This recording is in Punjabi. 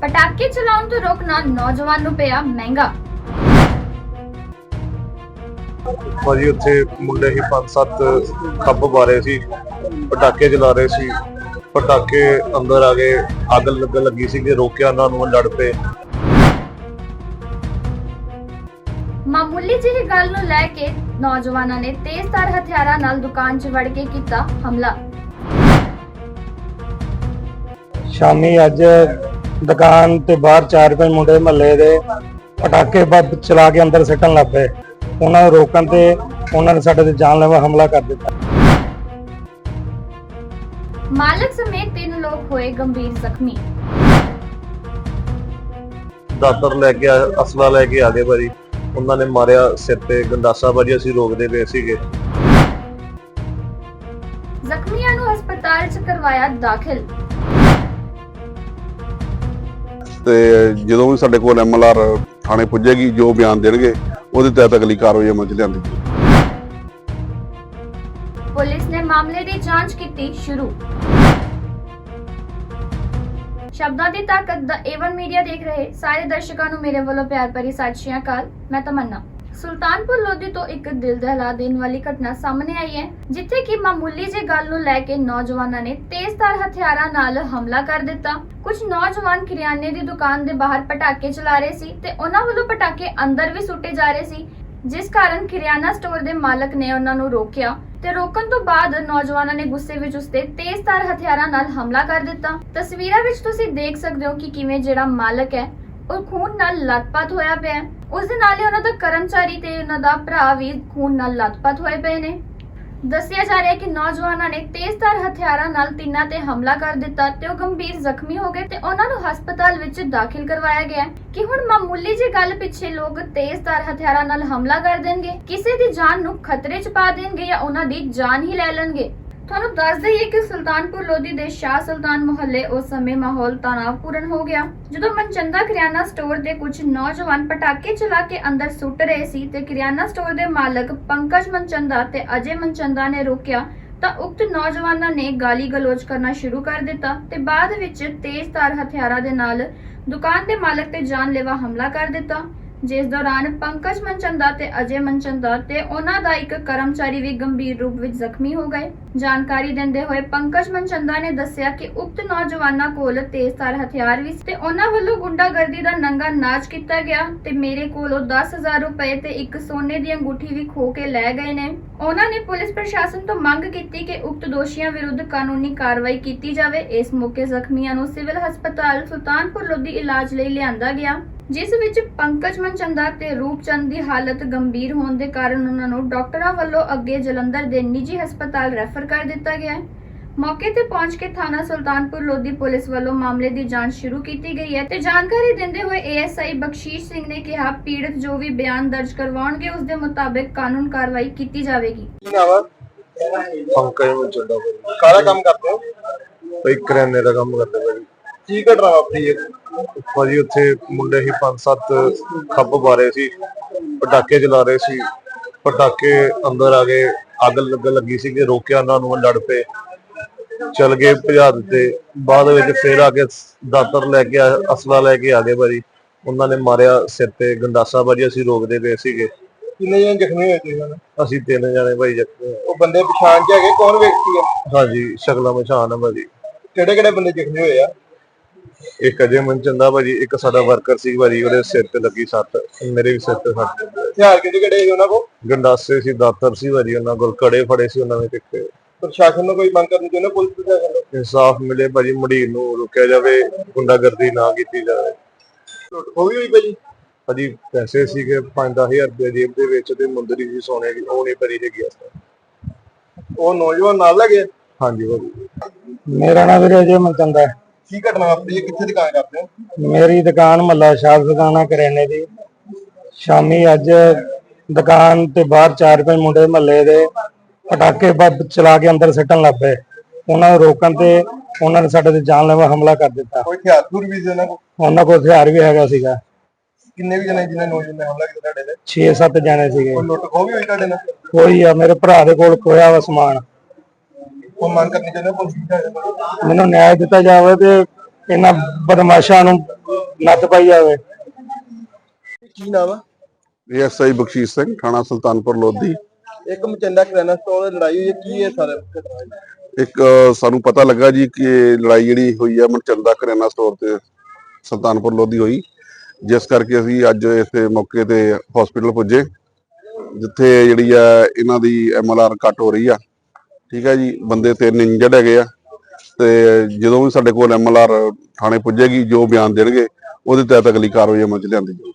ਪਟਾਕੇ ਚਲਾਉਣ ਤੋਂ ਰੋਕਣਾ ਨੌਜਵਾਨ ਨੂੰ ਪਿਆ ਮਹਿੰਗਾ। ਭਾਜੀ ਉੱਥੇ ਮੁੰਡੇ ਹੀ ਪੰਜ ਸੱਤ ਖੱਬ ਬਾਰੇ ਸੀ ਪਟਾਕੇ ਚਲਾ ਰਹੇ ਸੀ। ਪਟਾਕੇ ਅੰਦਰ ਆ ਗਏ ਅੱਗ ਲੱਗਣ ਲੱਗੀ ਸੀ ਕਿ ਰੋਕਿਆ ਉਹਨਾਂ ਨੂੰ ਲੜ ਪਏ। ਮਾਮੂਲੀ ਜਿਹੀ ਗੱਲ ਨੂੰ ਲੈ ਕੇ ਨੌਜਵਾਨਾਂ ਨੇ ਤੇਜ਼ਧਾਰ ਹਥਿਆਰਾਂ ਨਾਲ ਦੁਕਾਨ 'ਚ ਵੜ ਕੇ ਕੀਤਾ ਹਮਲਾ। ਸ਼ਾਮੀ ਅੱਜ ਦੁਕਾਨ ਤੇ ਬਾਹਰ ਚਾਰ ਪੰਜ ਮੁੰਡੇ ਮਹੱਲੇ ਦੇ ਪਟਾਕੇ ਬੰਬ ਚਲਾ ਕੇ ਅੰਦਰ ਸਿੱਟਣ ਲੱਗ ਪਏ। ਉਹਨਾਂ ਨੂੰ ਰੋਕਣ ਤੇ ਉਹਨਾਂ ਨੇ ਸਾਡੇ ਤੇ ਜਾਨਲੇਵਾ ਹਮਲਾ ਕਰ ਦਿੱਤਾ। ਮਾਲਕ ਸਮੇਤ ਤਿੰਨ ਲੋਕ ਹੋਏ ਗੰਭੀਰ ਜ਼ਖਮੀ। ਦਾਤਰ ਲੈ ਕੇ ਆ- ਅਸਲਾ ਲੈ ਕੇ ਆ ਗਏ ਭਾਜੀ। ਉਹਨਾਂ ਨੇ ਮਾਰਿਆ ਸਿਰ ਤੇ ਗੰਡਾਸਾ ਭਾਜੀ ਅਸੀਂ ਰੋਕਦੇ ਪਏ ਸੀਗੇ। ਜ਼ਖਮੀਆਂ ਨੂੰ ਹਸਪਤਾਲ 'ਚ ਕਰਵਾਇਆ ਦਾਖਲ। ਤੇ ਜਦੋਂ ਵੀ ਸਾਡੇ ਕੋਲ ਐਮਐਲਆਰ ਥਾਣੇ ਪੁੱਜੇਗੀ, ਜੋ ਬਿਆਨ ਦੇਣਗੇ, ਉਹਦੇ ਤਹਿਤ ਅਗਲੀ ਕਾਰਵਾਈ ਅਮਲ ਚ ਲਿਆਂਦੀ ਜਾਏਗੀ ਪੁਲਿਸ ਨੇ ਮਾਮਲੇ ਦੀ ਜਾਂਚ ਕੀਤੀ ਸ਼ੁਰੂ। ਸ਼ਬਦਾਂ ਦੀ ਤਾਕਤ ਦਾ ਏਵਨ ਮੀਡੀਆ ਦੇਖ ਰਹੇ ਸਾਰੇ ਦਰਸ਼ਕਾਂ ਨੂੰ ਮੇਰੇ ਵੱਲੋਂ ਪਿਆਰ ਭਰੀ ਸਤਿ ਸ਼੍ਰੀ ਅਕਾਲ। ਮੈਂ ਤਮੰਨਾ। ਸੁਲਤਾਨਪੁਰ ਲੋਧੀ ਤੋਂ ਇੱਕ ਦਿਲ ਦਹਿਲਾ ਦੇਣ ਵਾਲੀ ਘਟਨਾ ਸਾਹਮਣੇ ਆਈ ਹੈ, ਜਿੱਥੇ ਕਿ ਮਾਮੂਲੀ ਜਿਹੀ ਗੱਲ ਨੂੰ ਲੈ ਕੇ ਨੌਜਵਾਨਾਂ ਨੇ ਤੇਜ਼ਧਾਰ ਹਥਿਆਰਾਂ ਨਾਲ ਹਮਲਾ ਕਰ ਦਿੱਤਾ। ਕੁਝ ਨੌਜਵਾਨ ਕਿਰਿਆਨੇ ਦੀ ਦੁਕਾਨ ਦੇ ਬਾਹਰ ਪਟਾਕੇ ਚਲਾ ਰਹੇ ਸੀ ਤੇ ਉਹਨਾਂ ਵੱਲੋਂ ਪਟਾਕੇ ਅੰਦਰ ਵੀ ਸੁੱਟੇ ਜਾ ਰਹੇ ਸੀ, ਜਿਸ ਕਾਰਨ ਕਿਰਿਆਨਾ ਸਟੋਰ ਦੇ ਮਾਲਕ ਨੇ ਉਹਨਾਂ ਨੂੰ ਰੋਕਿਆ ਤੇ ਰੋਕਣ ਤੋਂ ਬਾਅਦ ਨੌਜਵਾਨਾਂ ਨੇ ਗੁੱਸੇ ਵਿੱਚ ਉਸਤੇ ਤੇਜ਼ਧਾਰ ਹਥਿਆਰਾਂ ਨਾਲ ਹਮਲਾ ਕਰ ਦਿੱਤਾ। ਤਸਵੀਰਾਂ ਵਿੱਚ ਤੁਸੀਂ ਦੇਖ ਸਕਦੇ ਹੋ ਕਿ ਕਿਵੇਂ ਜਿਹੜਾ ਮਾਲਕ ਹੈ ਉਹ ਖੂਨ ਨਾਲ ਲਤਪਤ ਹੋਇਆ ਪਿਆ ਉਸ ਦੇ ਨਾਲ ਹੀ ਉਹਨਾਂ ਦਾ ਕਰਮਚਾਰੀ ਤੇ ਉਹਨਾਂ ਦਾ ਭਰਾ ਵੀ ਖੂਨ ਨਾਲ ਲਤਪਤ ਹੋਏ ਪਏ ਨੇ। ਦੱਸਿਆ ਜਾ ਰਿਹਾ ਹੈ ਕਿ ਨੌਜਵਾਨਾਂ ਨੇ ਤੇਜ਼ਧਾਰ ਹਥਿਆਰਾਂ ਨਾਲ ਤਿੰਨਾਂ ਤੇ ਹਮਲਾ ਕਰ ਦਿੱਤਾ ਤੇ ਉਹ ਗੰਭੀਰ ਜ਼ਖਮੀ ਹੋ ਗਏ ਤੇ ਉਹਨਾਂ ਨੂੰ ਹਸਪਤਾਲ ਵਿੱਚ ਦਾਖਲ ਕਰਵਾਇਆ ਗਿਆ ਕਿ ਹੁਣ ਮਾਮੂਲੀ ਜੀ ਗੱਲ ਪਿੱਛੇ ਲੋਕ ਤੇਜ਼ਧਾਰ ਹਥਿਆਰਾਂ ਨਾਲ ਹਮਲਾ ਕਰ ਦੇਣਗੇ, ਕਿਸੇ ਦੀ ਜਾਨ ਨੂੰ ਖਤਰੇ 'ਚ ਪਾ ਦੇਣਗੇ ਜਾਂ ਉਹਨਾਂ ਦੀ ਜਾਨ ਹੀ ਲੈ ਲੈਣਗੇ। ਤੁਹਾਨੂੰ ਦੱਸ ਦਈਏ ਕਿ ਸੁਲਤਾਨਪੁਰ ਲੋਧੀ ਦੇ ਸ਼ਾਹ ਸੁਲਤਾਨ ਮੁਹੱਲੇ ਉਸ ਸਮੇਂ ਮਾਹੌਲ ਤਣਾਅਪੂਰਨ ਹੋ ਗਿਆ। ਜਦੋਂ ਮਨਚੰਦਾ ਕਰਿਆਨਾ ਸਟੋਰ ਦੇ ਕੁਝ ਨੌਜਵਾਨ ਪਟਾਕੇ ਚਲਾ ਕੇ ਅੰਦਰ ਸੁੱਟ ਰਹੇ ਸੀ ਤੇ ਕਿਰਿਆਨਾ ਸਟੋਰ ਦੇ ਮਾਲਕ ਪੰਕਜ ਮਨਚੰਦਾ ਤੇ ਅਜੇ ਮਨਚੰਦਾ ਨੇ ਰੋਕਿਆ, ਤਾਂ ਉਕਤ ਨੌਜਵਾਨਾਂ ਨੇ ਗਾਲੀ ਗਲੋਚ ਕਰਨਾ ਸ਼ੁਰੂ ਕਰ ਦਿੱਤਾ ਤੇ ਬਾਅਦ ਵਿੱਚ ਤੇਜ਼ਧਾਰ ਹਥਿਆਰਾਂ ਦੇ ਨਾਲ ਦੁਕਾਨ ਦੇ ਮਾਲਕ ਤੇ ਜਾਨਲੇਵਾ ਹਮਲਾ ਕਰ ਦਿੱਤਾ। ਜਿਸ ਦੌਰਾਨ ਪੰਕਜ ਮਨਚੰਦਾ ਤੇ ਅਜੇ ਮਨਚੰਦਾ ਤੇ ਉਹਨਾਂ ਦਾ ਇੱਕ ਕਰਮਚਾਰੀ ਵੀ ਗੰਭੀਰ ਰੂਪ ਵਿੱਚ ਜ਼ਖਮੀ ਹੋ ਗਏ। ਜਾਣਕਾਰੀ ਦਿੰਦੇ ਹੋਏ ਪੰਕਜ ਮਨਚੰਦਾ ਨੇ ਦੱਸਿਆ ਕਿ ਉਕਤ ਨੌਜਵਾਨਾਂ ਕੋਲ ਤੇਜ਼ਧਾਰ ਹਥਿਆਰ ਵੀ ਤੇ ਉਹਨਾਂ ਵੱਲੋਂ ਗੁੰਡਾਗਰਦੀ ਦਾ ਨੰਗਾ ਨਾਚ ਕੀਤਾ ਗਿਆ ਤੇ ਮੇਰੇ ਕੋਲੋਂ 10000 ਰੁਪਏ ਤੇ ਇੱਕ ਸੋਨੇ ਦੀ ਅੰਗੂਠੀ ਵੀ ਖੋ ਕੇ ਲੈ ਗਏ ਨੇ। ਉਹਨਾਂ ਨੇ ਪੁਲਿਸ ਪ੍ਰਸ਼ਾਸਨ ਤੋਂ ਮੰਗ ਕੀਤੀ ਕਿ ਉਕਤ ਦੋਸ਼ੀਆਂ ਵਿਰੁੱਧ ਕਾਨੂੰਨੀ ਕਾਰਵਾਈ ਕੀਤੀ ਜਾਵੇ। ਇਸ ਮੌਕੇ ਜ਼ਖਮੀਆਂ ਨੂੰ ਸਿਵਲ ਹਸਪਤਾਲ ਸੁਲਤਾਨਪੁਰ ਲੋਧੀ ਇਲਾਜ ਲਈ ਲਿਆਂਦਾ ਗਿਆ। ਜਿਸ ਵਿੱਚ ਪੰਕਜ ਮਨਚੰਦਾ ਤੇ ਰੂਪਚੰਦ ਦੀ ਹਾਲਤ ਗੰਭੀਰ ਹੋਣ ਦੇ ਕਾਰਨ ਉਹਨਾਂ ਨੂੰ ਡਾਕਟਰਾਂ ਵੱਲੋਂ ਅੱਗੇ ਜਲੰਧਰ ਦੇ ਨਿੱਜੀ ਹਸਪਤਾਲ ਰੈਫਰ ਕਰ ਦਿੱਤਾ ਗਿਆ ਹੈ। ਮੌਕੇ ਤੇ ਪਹੁੰਚ ਕੇ ਥਾਣਾ ਸੁਲਤਾਨਪੁਰ ਲੋਧੀ ਪੁਲਿਸ ਵੱਲੋਂ ਮਾਮਲੇ ਦੀ ਜਾਂਚ ਸ਼ੁਰੂ ਕੀਤੀ ਗਈ ਹੈ ਤੇ ਜਾਣਕਾਰੀ ਦਿੰਦੇ ਹੋਏ ਏਐਸਆਈ ਬਖਸ਼ੀਸ਼ ਸਿੰਘ ਨੇ ਕਿਹਾ ਪੀੜਤ ਜੋ ਵੀ ਬਿਆਨ ਦਰਜ ਕਰਵਾਉਣਗੇ ਉਸ ਦੇ ਮੁਤਾਬਕ ਕਾਨੂੰਨ ਕਾਰਵਾਈ ਕੀਤੀ ਜਾਵੇਗੀ। ਕੀ ਨਾਮ ਆ? ਪੰਕਜ ਮਚੰਦਾ ਭਾਜੀ ਕਾਹਦਾ ਕੰਮ ਕਰਦੇ ਹੋ? ਭਾਈ ਕਰਿਆਨੇ ਦਾ ਕੰਮ ਕਰਦੇ ਭਾਜੀ। ਕੀ ਘਟਨਾ ਵਾਪਰੀ ਹੈ? ਭਾਜੀ ਉੱਥੇ ਮੁੰਡੇ ਹੀ ਪੰਜ ਸੱਤ ਖੱਬ ਬਾਰੇ ਸੀ ਪਟਾਕੇ ਚਲਾ ਰਹੇ ਸੀ ਪਟਾਕੇ ਅੰਦਰ ਆ ਗਏ ਅੱਗ ਲੱਗਣ ਲੱਗੀ ਸੀ ਕਿ ਰੋਕਿਆ ਉਹਨਾਂ ਨੂੰ ਲੜ ਪਏ ਚਲ ਗਏ ਭਜਾ ਦਿੱਤੇ ਬਾਅਦ ਵਿੱਚ ਫੇਰ ਆ ਕੇ ਦਾਤਰ ਲੈ ਕੇ ਅਸਲਾ ਲੈ ਕੇ ਆ ਗਏ ਭਾਜੀ ਉਹਨਾਂ ਨੇ ਮਾਰਿਆ ਸਿਰ ਤੇ ਗੰਡਾਸਾ ਭਾਜੀ ਅਸੀਂ ਰੋਕਦੇ ਪਏ ਸੀਗੇ। ਕਿੰਨੇ ਜਣੇ ਜ਼ਖਮੀ ਹੋਏ ਸੀ ਹੁਣ ਅਸੀਂ ਤਿੰਨ ਜਣੇ ਭਾਈ ਜ਼ਖਮੀ ਹੋਏ। ਉਹ ਬੰਦੇ ਪਛਾਣ ਚ ਹੈਗੇ ਕੌਣ ਵਿਅਕਤੀ ਆ? ਹਾਂਜੀ ਸ਼ਕਲਾਂ ਮਸ਼ਾਨ ਆ ਭਾਜੀ। ਕਿਹੜੇ ਕਿਹੜੇ ਬੰਦੇ ਜ਼ਖਮੀ ਹੋਏ ਆ? ਇੱਕ ਅਜੇ ਮਨਚੰਦਾ ਭਾਜੀ ਇੱਕ ਸਾਡਾ ਵਰਕਰ ਸੀ ਭਾਜੀ ਉਹਦੇ ਸਿਰ ਤੇ ਲੱਗੀ ਸੱਟ ਮੇਰੇ ਵੀ ਸਿਰ ਤੇ ਸੱਟ। ਹਥਿਆਰ ਕਿਹੜੇ ਕਿਹੜੇ ਸੀ ਉਹਨਾਂ ਕੋਲ ਗੰਡਾਸੇ ਸੀ ਦਾਤਰ ਸੀ ਭਾਜੀ ਉਹਨਾਂ ਕੋਲ ਕੜੇ ਫੜੇ ਸੀ ਉਹਨਾਂ ਨੇ ਤਿੱਖੇ ਪ੍ਰਸ਼ਾਸਨ ਨੂੰ ਕੋਈ ਮੰਗ ਕਰਨੀ ਚਾਹੁੰਦੇ ਹੋ? ਪੁਲਿਸ ਪ੍ਰਸ਼ਾਸਨ ਨੂੰ ਇਨਸਾਫ ਮਿਲੇ ਭਾਜੀ ਮੜੀਰ ਨੂੰ ਰੁਕਿਆ ਜਾਵੇ ਗੁੰਡਾਗਰਦੀ ਨਾ ਕੀਤੀ ਜਾਵੇ ਖੋਹ ਵੀ ਹੋਈ ਭਾਜੀ ਭਾਜੀ ਪੈਸੇ ਸੀਗੇ 5-10000 ਰੁਪਏ ਜੇਬ ਦੇ ਵਿੱਚ ਤੇ ਮੁੰਦਰੀ ਸੀ ਸੋਨੇ ਦੀ ਉਹ ਨਹੀਂ ਭਰੀ ਹੈਗੀ time। ਉਹ ਨੌਜਵਾਨ ਨਾਲ ਲੱਗੇ ਹਾਂਜੀ ਭਾਜੀ ਮੇਰਾ ਨਾਮ ਵੀਰੇ ਅਜੇ ਮਨਚੰਦਾ ਹੈ। ਕੀ ਘਟਨਾ ਵਾਪਰੀ ਹੈ? ਕਿੱਥੇ ਦੁਕਾਨ ਕਰਦੇ ਹੋ ਮੇਰੀ ਦੁਕਾਨ ਮਹੱਲਾ ਸ਼ਾਹ ਦੁਕਾਨਾ ਕਰਿਆਨੇ ਦੀ। ਸ਼ਾਮੀ ਅੱਜ ਦੁਕਾਨ ਤੇ ਬਾਹਰ ਚਾਰ ਪੰਜ ਮੁੰਡੇ ਮਹੱਲੇ ਦੇ ਪਟਾਕੇ ਬੰਬ ਚਲਾ ਕੇ ਅੰਦਰ ਸਿੱਟਣ ਲੱਗ ਪਏ। ਉਹਨਾਂ ਨੂੰ ਰੋਕਣ ਤੇ ਉਹਨਾਂ ਨੇ ਸਾਡੇ ਤੇ ਜਾਨਲੇਵਾ ਹਮਲਾ ਕਰ ਦਿੱਤਾ। ਕੋਈ ਹਥਿਆਰ ਵੀ ਸੀ ਉਹਨਾਂ ਕੋਲ? ਉਹਨਾਂ ਕੋਲ ਹਥਿਆਰ ਵੀ ਹੈਗਾ ਸੀਗਾ। ਕਿੰਨੇ ਵੀ ਜਣੇ ਜਿਨ੍ਹਾਂ ਨੌਜਵਾਨ ਨੇ ਹਮਲਾ ਕੀਤਾ ਤੁਹਾਡੇ ਤੇ? 6-7 ਜਣੇ ਸੀਗੇ। ਕੋਈ ਲੁੱਟ ਖੋਹ ਵੀ ਹੋਈ ਤੁਹਾਡੇ ਨਾਲ? ਕੋਈ ਆ ਮੇਰੇ ਭਰਾ ਦੇ ਕੋਲ ਖੋਇਆ ਵਾ ਸਮਾਨ। ਉਹ ਮੰਗ ਕਰਨੀ ਚਾਹੁੰਦੇ ਹੋ? ਪੁਲਿਸ ਪ੍ਰਸ਼ਾਸਨ ਨੂੰ ਮੈਨੂੰ ਨਿਆਂ ਦਿੱਤਾ ਜਾਵੇ ਤੇ ਇਹਨਾਂ ਬਦਮਾਸ਼ਾਂ ਨੂੰ ਨੱਥ ਪਾਈ ਜਾਵੇ। ਕੀ ਨਾਮ ਆ? ਏਐਸਆਈ ਬਖਸ਼ੀਸ਼ ਸਿੰਘ ਥਾਣਾ ਸੁਲਤਾਨਪੁਰ ਲੋਧੀ। ਇੱਕ ਮਚੰਦਾ ਕਰਿਆਨਾ ਸਟੋਰ ਦੀ ਲੜਾਈ ਹੋਈ ਹੈ ਕੀ ਹੈ ਸਰ ਇੱਕ ਸਾਨੂੰ ਪਤਾ ਲੱਗਾ ਜੀ ਕਿ ਲੜਾਈ ਜਿਹੜੀ ਹੋਈ ਹੈ ਮਨਚੰਦਾ ਕਰਿਆਨਾ ਸਟੋਰ ਤੇ ਸੁਲਤਾਨਪੁਰ ਲੋਧੀ ਹੋਈ। ਜਿਸ ਕਰਕੇ ਅਸੀਂ ਅੱਜ ਇੱਥੇ ਮੌਕੇ ਤੇ ਹਸਪੀਟਲ ਪੁੱਜੇ ਜਿੱਥੇ ਜਿਹੜੀ ਆ ਇਹਨਾਂ ਦੀ ਐਮਐਲਆਰ ਕੱਟ ਹੋ ਰਹੀ ਆ। ਠੀਕ ਹੈ ਜੀ, ਬੰਦੇ ਤਿੰਨ ਇੰਜਰਡ ਹੈਗੇ ਆ, ਤੇ ਜਦੋਂ ਵੀ ਸਾਡੇ ਕੋਲ ਐਮਐਲਆਰ ਥਾਣੇ ਪੁੱਜੇਗੀ, ਜੋ ਬਿਆਨ ਦੇਣਗੇ, ਉਹਦੇ ਤਹਿਤ ਅਗਲੀ ਕਾਰਵਾਈ ਅਮਲ ਚ ਲਿਆਂਦੀ ਜਾਊਗੀ।